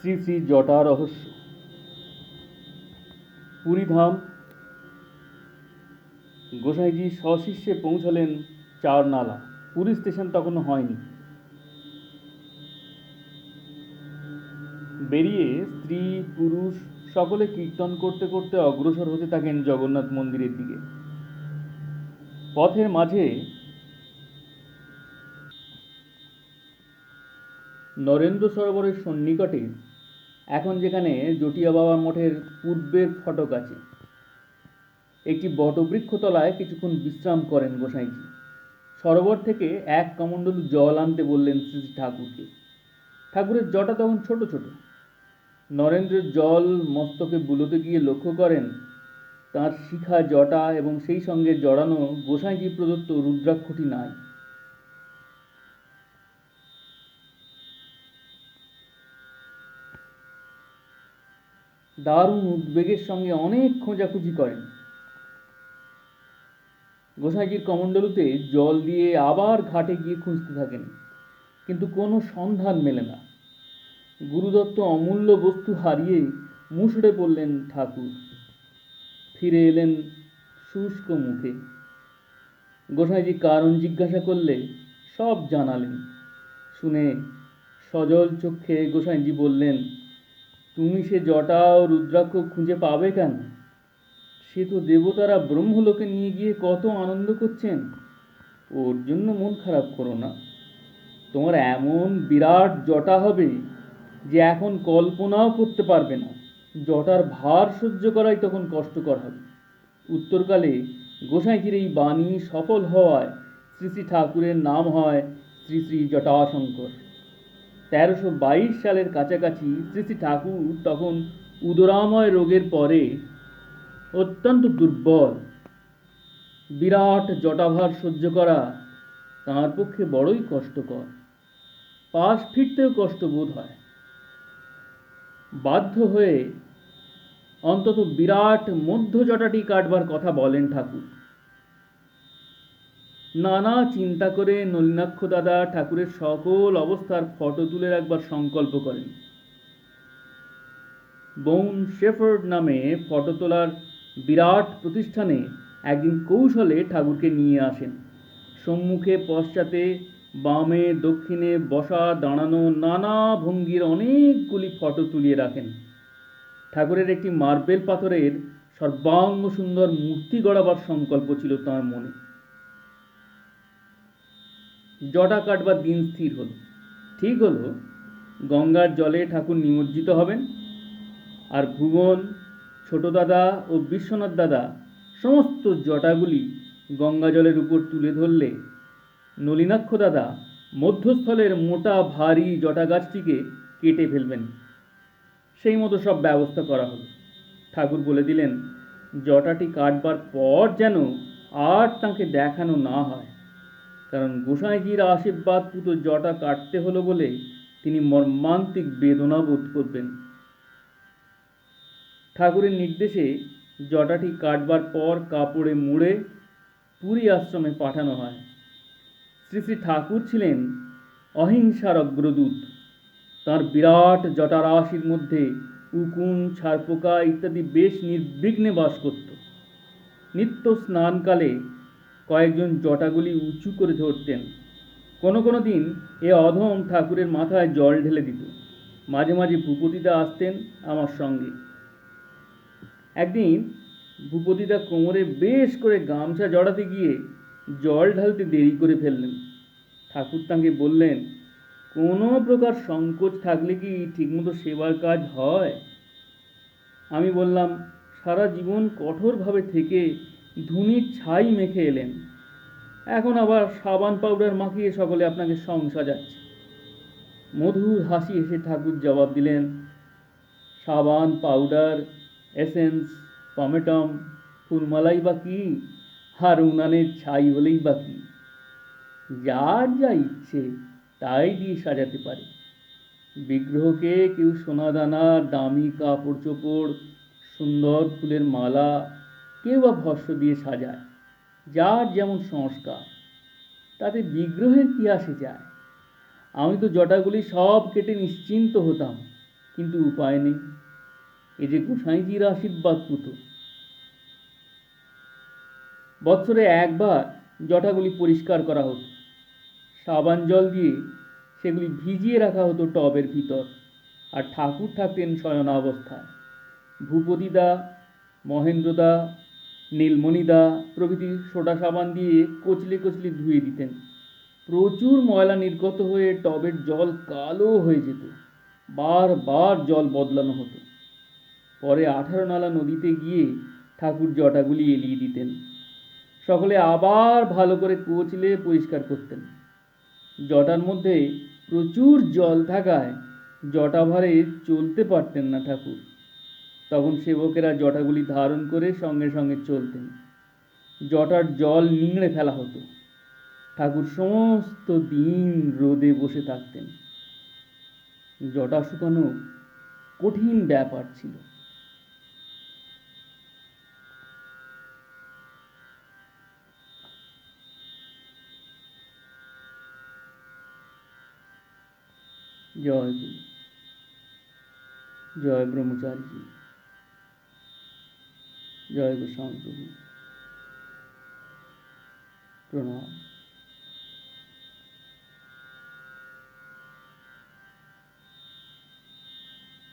শ্রী শ্রী জটা রহস্য। পুরীধাম। গোসাইজি সশিষ্যে পৌঁছলেন চারনালা পুরী স্টেশন তখন হয়নি। বেরিয়ে স্ত্রী, পুরুষ সকলে কীর্তন করতে করতে অগ্রসর হতে থাকেন জগন্নাথ মন্দিরের দিকে। পথের মাঝে নরেন্দ্র সরোবরের সন্নিকটে এখন যেখানে জটিয়া বাবা মঠের পূর্বের ফটক আছে, একটি বটবৃক্ষতলায় কিছুক্ষণ বিশ্রাম করেন গোসাইজি। সরোবর থেকে এক কমণ্ডল জল আনতে বললেন শ্রী ঠাকুরকে। ঠাকুরের জটা তখন ছোট ছোট। নরেন্দ্রের জল মস্তকে বুলোতে গিয়ে লক্ষ্য করেন, তার শিখা জটা এবং সেই সঙ্গে জড়ানো গোসাইজি প্রদত্ত রুদ্রাক্ষটি নাই। দারুণ উদ্বেগের সঙ্গে অনেক খোঁজাখুঁজি করেন। গোসাইজির কমণ্ডলুতে জল দিয়ে আবার ঘাটে গিয়ে খুঁজতে থাকেন, কিন্তু কোনো সন্ধান মেলে না। গুরুদত্ত অমূল্য বস্তু হারিয়ে মুষড়ে পড়লেন ঠাকুর। ফিরে এলেন শুষ্ক মুখে। গোসাইজি কারণ জিজ্ঞাসা করলে সব জানালেন। শুনে সজল চক্ষে গোসাইজি বললেন তুমি সে জটা ও রুদ্রাক্ষ খুঁজে পাবে কেন? সে তো দেবতারা ব্রহ্মলোকে নিয়ে গিয়ে কত আনন্দ করছেন। ওর জন্য মন খারাপ করো না। তোমার এমন বিরাট জটা হবে যে এখন কল্পনাও করতে পারবে না। জটার ভার সহ্য করাই তখন কষ্টকর হবে। উত্তরকালে গোসাইজির এই বাণী সফল হওয়ায় শ্রী শ্রী ঠাকুরের নাম হয় শ্রী শ্রী জটাশঙ্কর। তেরোশো বাইশ সালের কাছাকাছি শ্রী শ্রী ঠাকুর তখন উদরাময় রোগের পরে অত্যন্ত দুর্বল, বিরাট জটাভার সহ্য করা তাঁর পক্ষে বড়ই কষ্টকর। পাশ ফিরতেও কষ্ট বোধ হয়। বাধ্য হয়ে অন্তত বিরাট মধ্য জটাটি কাটবার কথা বলেন ঠাকুর। নানা চিন্তা করে নলিনাক্ষ দাদা ঠাকুরের সকল অবস্থার ফটো তুলে রাখবার সংকল্প করেন। বৌন শেফার্ড নামে ফটো তোলার বিরাট প্রতিষ্ঠানে একদিন কৌশলে ঠাকুরকে নিয়ে আসেন। সম্মুখে পশ্চাতে বামে দক্ষিণে বসা দাঁড়ানো নানা ভঙ্গির অনেকগুলি ফটো তুলিয়ে রাখেন। ঠাকুরের একটি মার্বেল পাথরের সর্বাঙ্গ সুন্দর মূর্তি গড়াবার সংকল্প ছিল তাঁর মনে। জটা কাটবার দিন স্থির হলো। ঠিক হলো, গঙ্গার জলে ঠাকুর নিমজ্জিত হবেন আর ভুবন, ছোট দাদা ও বিশ্বনাথ দাদা সমস্ত জটাগুলি গঙ্গা জলের উপর তুলে ধরলে নলিনাক্ষ দাদা মধ্যস্থলের মোটা ভারী জটা গাছটিকে কেটে ফেলবেন। সেই মতো সব ব্যবস্থা করা হলো। ঠাকুর বলে দিলেন, জটাটি কাটবার পর যেন আর তাকে দেখানো না হয়। কারণ গোসাইজির আশীর্বাদ পুতো জটা কাটতে হলো বলে তিনি মর্মান্তিক বেদনা বোধ করবেন। ঠাকুরের নির্দেশে জটাটি কাটবার পর কাপড়ে মুড়ে পুরী আশ্রমে পাঠানো হয়। শ্রী শ্রী ঠাকুর ছিলেন অহিংসার অগ্রদূত। তার বিরাট জটারাশির মধ্যে উকুন, ছারপোকা ইত্যাদি বেশ নির্বিঘ্নে বাস করত। নিত্য স্নানকালে কয়েকজন জটাগুলি উঁচু করে ধরতেন। কোনো কোনো দিন এ অধম ঠাকুরের মাথায় জল ঢেলে দিত। মাঝে মাঝে ভূপতিদা আসতেন আমার সঙ্গে। একদিন ভূপতিদা কোমরে বেশ করে গামছা জড়াতে গিয়ে জল ঢালতে দেরি করে ফেললেন। ঠাকুর তাঁকে বললেন, কোনো প্রকার সংকোচ থাকলে কি ঠিকমতো সেবার কাজ হয়? আমি বললাম, সারা জীবন কঠোরভাবে থেকে ধুনির ছাই মেখে এলেন। এখন আবার সাবান পাউডার মাখিয়ে সকলে আপনাকে সং সাজাচ্ছে। মধুর হাসি এসে ঠাকুর জবাব দিলেন, সাবান পাউডার, এসেন্স, পমেটম, ফুলমালাই বা কি? আর উনানের ছাই হলেই বা কি? যার যা ইচ্ছে তাই দিয়ে সাজাতে পারে। বিগ্রহকে কেউ সোনাদানা দামি কাপড় চোপড়, সুন্দর ফুলের মালা কেউ বা ভস্য দিয়ে সাজায়, যার যেমন সংস্কার, তাতে বিগ্রহের কি আসে যায়? আমি তো জটাগুলি সব কেটে নিশ্চিন্ত হতাম, কিন্তু উপায় নেই। এ যে গোসাইজির আশীর্বাদ পুত বৎসরে একবার জটাগুলি পরিষ্কার করা হতো। সাবান জল দিয়ে সেগুলি ভিজিয়ে রাখা হতো টবের ভিতর, আর ঠাকুর থাকতেন শয়না অবস্থায় ভূপতিদা, মহেন্দ্রদা নীলমণিদা প্রভৃতি সোডা সাবান দিয়ে কচলে কচলে ধুয়ে দিতেন। প্রচুর ময়লা নির্গত হয়ে টবের জল কালো হয়ে যেত। বারবার জল বদলানো হতো। পরে আঠারো নালা নদীতে গিয়ে ঠাকুর জটাগুলি এলিয়ে দিতেন। সকলে আবার ভালো করে কোচলে পরিষ্কার করতেন। জটার মধ্যে প্রচুর জল থাকায় জটা ভারে চলতে পারতেন না ঠাকুর। তখন সেবকেরা জটাগুলি ধারণ করে সঙ্গে সঙ্গে চলতেন। জটার জল নিংড়ে ফেলা হতো। ঠাকুর সমস্ত দিন রোদে বসে থাকতেন। জটা শুকানো কঠিন ব্যাপার ছিল। জয় জয় ব্রহ্মচারী 要一个上路助攻这呢